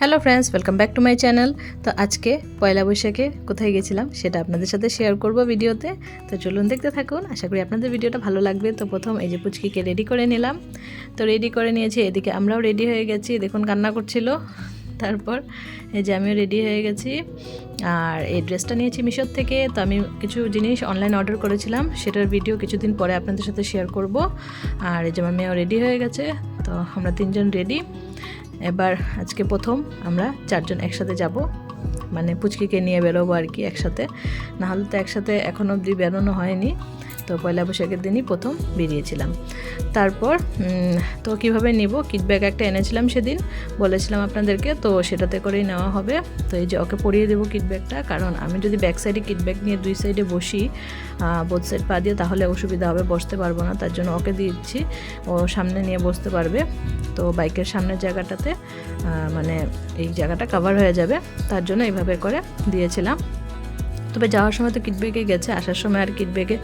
Hello friends welcome back to my channel তো আজকে পয়লা বৈশাখে কোথায় গেছিলাম সেটা আপনাদের সাথে শেয়ার করব ভিডিওতে। তো চলুন দেখতে থাকুন, আশা করি আপনাদের ভিডিওটা ভালো লাগবে। তো প্রথম এই যে পুচকিকে রেডি করে নিলাম। তো রেডি করে নিয়েছি, এদিকে আমরাও রেডি হয়ে গেছি। দেখুন কান্না করছিল। তারপর এই যে আমিও রেডি হয়ে গেছি। আর এই ড্রেসটা নিয়েছি মিশোর থেকে। তো আমি কিছু জিনিস অনলাইন অর্ডার করেছিলাম। সেটার ভিডিও কিছুদিন পরে আপনাদের সাথে শেয়ার করব। আর এই যে আমার মেয়েও রেডি হয়ে গেছে। তো আমরা তিনজন রেডি এবার আজকে প্রথম আমরা চারজন একসাথে যাব। মানে পুচকিকে নিয়ে বেরোবো আর কি একসাথে। নাহলে তো একসাথে এখনও অবধি বেরোনো হয়নি। তো পয়লা বৈশাখের দিনই প্রথম বেরিয়েছিলাম। তারপর তো কীভাবে নিব? কিট ব্যাগ একটা এনেছিলাম সেদিন। বলেছিলাম আপনাদেরকে, তো সেটাতে করেই নেওয়া হবে। তো এই যে ওকে পরিয়ে দেবো কিট ব্যাগটা কারণ আমি যদি ব্যাক সাইডে কিট ব্যাগ নিয়ে দুই সাইডে বসি বোধ সাইড পা দিয়ে, তাহলে অসুবিধা হবে, বসতে পারব না। তার জন্য ওকে দিচ্ছি। ও সামনে নিয়ে বসতে পারবে। তো বাইকের সামনের জায়গাটাতে মানে এই জায়গাটা কভার হয়ে যাবে। তার জন্য এইভাবে করে দিয়েছিলাম। তবে যাওয়ার সময় তো কিটব্যাগে গেছে, আসার সময় আর কিটব্যাগে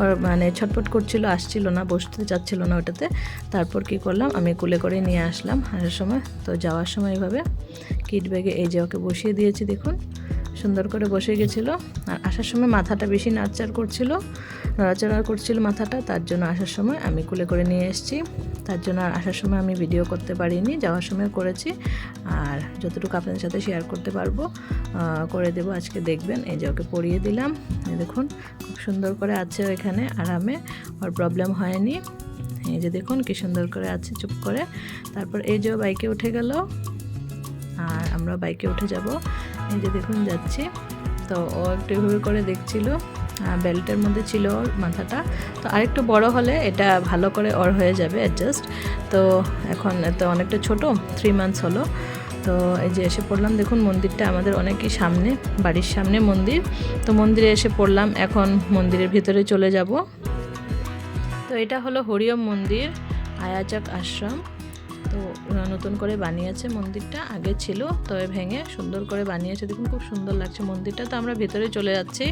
ওর মানে ছটপট করছিল, আসছিল না, বসতে চাচ্ছিল না ওটাতে। তারপর কি করলাম, আমি কুলে করে নিয়ে আসলাম আসার সময়। তো যাওয়ার সময় এভাবে কিটব্যাগে এই যে ওকে বসিয়ে দিয়েছি, দেখুন। সুন্দর করে বসে গেছিল। আর আসার সময় মাথাটা বেশি নাড়চাড় করছিল। নড়াচড়া করছিল মাথাটা, তার জন্য আসার সময় আমি কুলে করে নিয়ে এসেছি। তার জন্য আর আসার সময় আমি ভিডিও করতে পারিনি, যাওয়ার সময় করেছি। আর যতটুকু আপনাদের সাথে শেয়ার করতে পারব করে দেবো আজকে দেখবেন। এই যে ওকে পরিয়ে দিলাম। দেখুন, খুব সুন্দর করে আছে এখানে আরামে। ওর প্রবলেম হয়নি। এই যে দেখুন, কি সুন্দর করে আছে, চুপ করে। তারপর এই যে বাইকে উঠে গেল। আর আমরা বাইকে উঠে যাব। এই যে দেখুন যাচ্ছি। তো ও একটু এভাবে করে দেখছিল বেল্টের মধ্যে ছিল ওর মাথাটা। তো আরেকটু বড় হলে এটা ভালো করে ওর হয়ে যাবে অ্যাডজাস্ট তো এখন তো অনেকটা ছোট থ্রি মান্থস হলো। তো এই যে এসে পড়লাম, দেখুন মন্দিরটা আমাদের অনেকই সামনে, বাড়ির সামনে মন্দির। তো মন্দিরে এসে পড়লাম, এখন মন্দিরের ভিতরে চলে যাব। তো এটা হলো হরিয়ম মন্দির, আয়াচক আশ্রম। তো নতুন করে বানিয়েছে মন্দিরটা। আগে ছিল, তবে ভেঙে সুন্দর করে বানিয়েছে। দেখুন, খুব সুন্দর লাগছে মন্দিরটা। তো আমরা ভেতরে চলে যাচ্ছি।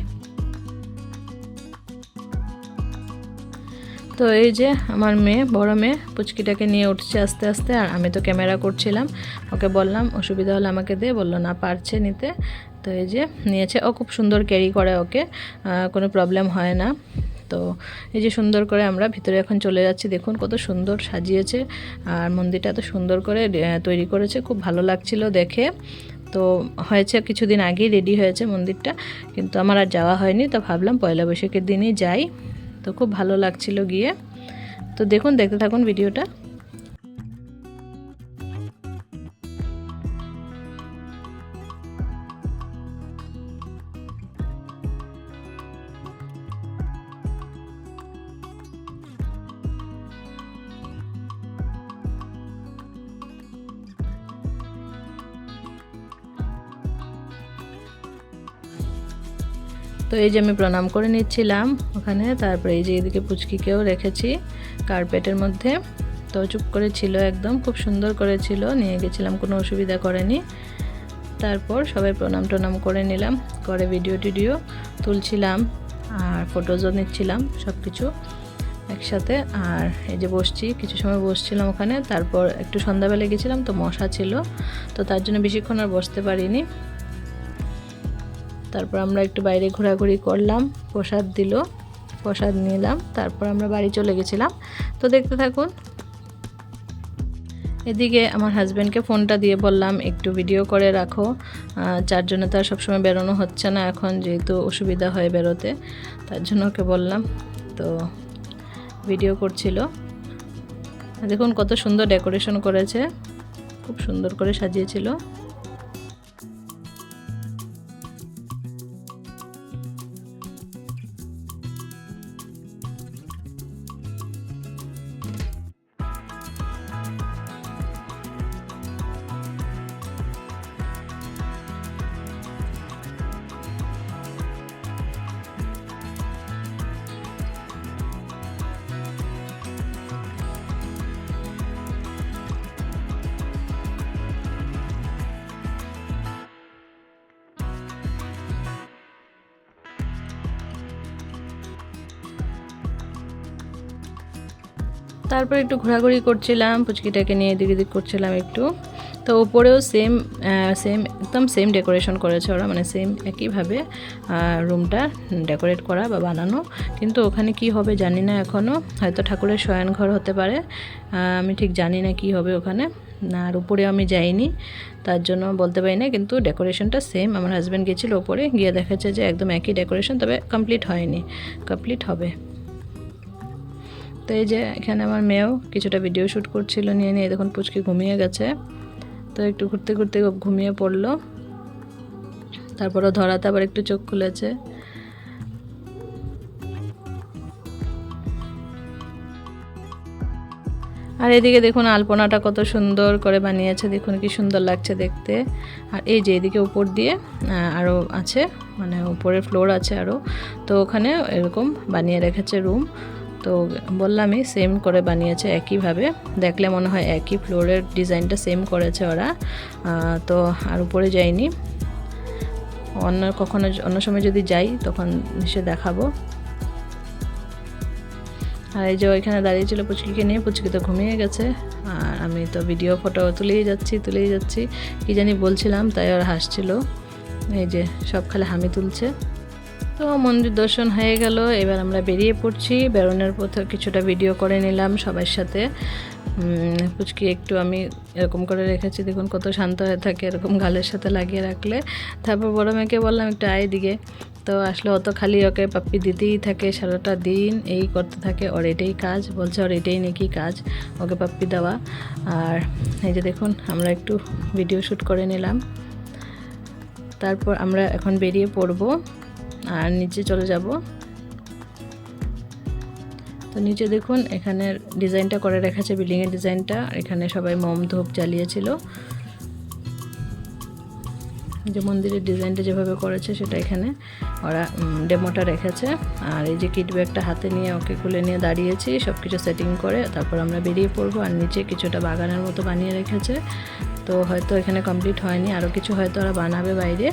তো এই যে আমার মেয়ে, বড় মেয়ে, পুচকিটাকে নিয়ে উঠছে আস্তে আস্তে, আর আমি তো ক্যামেরা করছিলাম। ওকে বললাম, অসুবিধা হলে আমাকে দে। বলল, না, পারছে নিতে। তো এই যে নিয়েছে। ও খুব সুন্দর ক্যারি করে ওকে কোনো প্রবলেম হয় না। তো এই যে সুন্দর করে আমরা ভিতরে এখন চলে যাচ্ছি, দেখুন কত সুন্দর সাজিয়েছে আর মন্দিরটা এত সুন্দর করে তৈরি করেছে, খুব ভালো লাগছিল দেখে। তো হয়েছে কিছুদিন আগেই রেডি হয়েছে মন্দিরটা, কিন্তু আমার আর যাওয়া হয়নি, তো ভাবলাম পয়লা বৈশাখের দিনই যাই। তো খুব ভালো লাগছিল গিয়ে। তো দেখুন, দেখতে থাকুন ভিডিওটা। তো এই যে আমি প্রণাম করে নিচ্ছিলাম ওখানে, তারপরে এই যে এদিকে পুচকিকেও রেখেছি কার্পেটের মধ্যে। তো চুপ করে ছিল একদম, খুব সুন্দর করে ছিল, নিয়ে গেছিলাম, কোনো অসুবিধা করেনি। তারপর সবাই প্রণাম টনাম করে নিলাম, করে ভিডিও টিডিও তুলছিলাম আর ফটোজও নিচ্ছিলাম সব কিছু একসাথে। আর এই যে বসছি, কিছু সময় বসছিলাম ওখানে, তারপর একটু সন্ধ্যাবেলা গেছিলাম, তো মশা ছিল, তো তার জন্য বেশিক্ষণ আর বসতে পারিনি। তারপর আমরা একটু বাইরে ঘোরাঘুরি করলাম, প্রসাদ দিল, প্রসাদ নিলাম, তারপর আমরা বাড়ি চলে গেছিলাম। তো দেখতে থাকুন। এদিকে আমার হাজব্যান্ডকে ফোনটা দিয়ে বললাম, একটু ভিডিও করে রাখো। চারজনে তো আর সবসময় বেরোনো হচ্ছে না এখন, যেহেতু অসুবিধা হয় বেরোতে। তার জন্য ওকে বললাম, তো ভিডিও করছিল। দেখুন কত সুন্দর ডেকোরেশন করেছে। খুব সুন্দর করে সাজিয়েছিল। তারপর একটু ঘোরাঘুরি করছিলাম, পুচকিটাকে নিয়ে এদিক এদিক করছিলাম একটু। তো ওপরেও সেম সেম একদম সেম ডেকোরেশন করেছে ওরা মানে সেম একইভাবে রুমটা ডেকোরেট করা বা বানানো। কিন্তু ওখানে কি হবে জানি না এখনও হয়তো ঠাকুরের শয়নঘর হতে পারে। আমি ঠিক জানি না কি হবে ওখানে। আর উপরে আমি যাইনি, তার জন্য বলতে পারি না, কিন্তু ডেকোরেশনটা সেম আমার হাজব্যান্ড গেছিল ওপরে, গিয়ে দেখাচ্ছে যে একদম একই ডেকোরেশন তবে কমপ্লিট হয়নি। কমপ্লিট হবে। তো এই যে এখানে আমার মেয়েও কিছুটা ভিডিও শ্যুট করছিল, নিয়ে নিয়ে দেখুন পুচকি ঘুমিয়ে গেছে। তো একটু ঘুরতে ঘুরতে ঘুমিয়ে পড়ল। তারপরও ধরাতে আবার একটু চোখ খুলেছে। আর এদিকে দেখুন আলপনাটা কত সুন্দর করে বানিয়েছে, দেখুন কি সুন্দর লাগছে দেখতে। আর এই যে এদিকে উপর দিয়ে আরও আছে মানে উপরে ফ্লোর আছে আরও তো ওখানে এরকম বানিয়ে রেখেছে রুম তো বললামই সেম করে বানিয়েছে একইভাবে। দেখলে মনে হয় একই ফ্লোরের ডিজাইনটা সেম করেছে ওরা। তো আর উপরে যাইনি। অন্য কখনো অন্য সময় যদি যাই, তখন সে দেখাবো। আর এই যে ওইখানে দাঁড়িয়েছিল পুচকিকে নিয়ে, পুচকি তো ঘুমিয়ে গেছে। আর আমি তো ভিডিও ফটো তুলেই যাচ্ছি তুলেই যাচ্ছি। কী জানি বলছিলাম, তাই আর হাসছিল। এই যে সব খালে হামি তুলছে। তো মন্দির দর্শন হয়ে গেল। এবার আমরা বেরিয়ে পড়ছি। বেরোনোর পথে কিছুটা ভিডিও করে নিলাম সবার সাথে। পুচকি একটু আমি এরকম করে রেখেছি, দেখুন কত শান্ত হয়ে থাকে এরকম গালের সাথে লাগিয়ে রাখলে। তারপর বড় মেয়েকে বললাম, একটু আয় দিকে তো আসলে, অত খালি ওকে পাপ্পি দিতেই থাকে সারাটা দিন, এই করতে থাকে, ওর এটাই কাজ। বলছে, ওর এটাই নাকি কাজ, ওকে পাপ্পি দেওয়া। আর এই যে দেখুন, আমরা একটু ভিডিও শ্যুট করে নিলাম। তারপর আমরা এখন বেরিয়ে পড়ব। আর নিচে চলে যাব। তো নিচে দেখুন, এখানে ডিজাইনটা করে রেখেছে, বিল্ডিংয়ের ডিজাইনটা। এখানে সবাই মম ধূপ জ্বালিয়েছিল। যে মন্দিরের ডিজাইনটা যেভাবে করেছে, সেটা এখানে ওরা ডেমোটা রেখেছে। আর এই যে কিট ব্যাগটা হাতে নিয়ে ওকে খুলে নিয়ে দাঁড়িয়েছি সব কিছু সেটিং করে তারপর আমরা বেরিয়ে পড়ব। আর নিচে কিছুটা বাগানের মতো বানিয়ে রেখেছে। তো হয়তো এখানে কমপ্লিট হয়নি। আরও কিছু হয়তো ওরা বানাবে বাইরে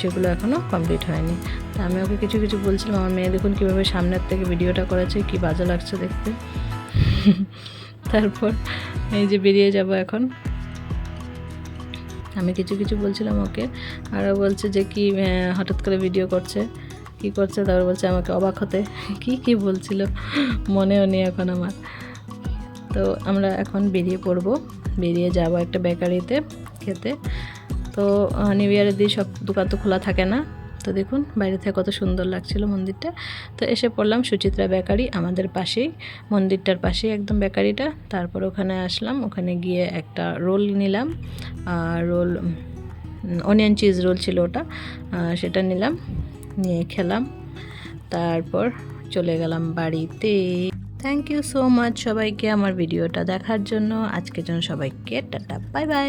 সেগুলো এখনও কমপ্লিট হয়নি। তো আমি ওকে কিছু কিছু বলছিলাম, আমার মেয়ে দেখুন কীভাবে সামনের থেকে ভিডিওটা করেছে, কি বাজে লাগছে দেখতে। তারপর এই যে বেরিয়ে যাব এখন। আমি কিছু কিছু বলছিলাম ওকে আরও বলছে যে কি হঠাৎ করে ভিডিও করছে। কি করছে? তারপর বলছে আমাকে অবাক হতে। কি কি বলছিল? মনেও নেই এখন আমার। তো আমরা এখন বেরিয়ে পড়ব। বেরিয়ে যাব একটা বেকারিতে খেতে। তো নিউ ইয়ারের দিন সব দোকান তো খোলা থাকে না। তো দেখুন, বাইরে থেকে কত সুন্দর লাগছিল মন্দিরটা। তো এসে পড়লাম সুচিত্রা বেকারি আমাদের পাশেই, মন্দিরটার পাশেই একদম বেকারিটা। তারপর ওখানে আসলাম, ওখানে গিয়ে একটা রোল নিলাম। রোল অনিয়ন চিজ রোল ছিল ওটা। সেটা নিলাম, নিয়ে খেলাম। তারপর চলে গেলাম বাড়িতে। থ্যাংক ইউ সো মাচ সবাইকে আমার ভিডিওটা দেখার জন্য। আজকের জন্য সবাইকে টাটা। Bye bye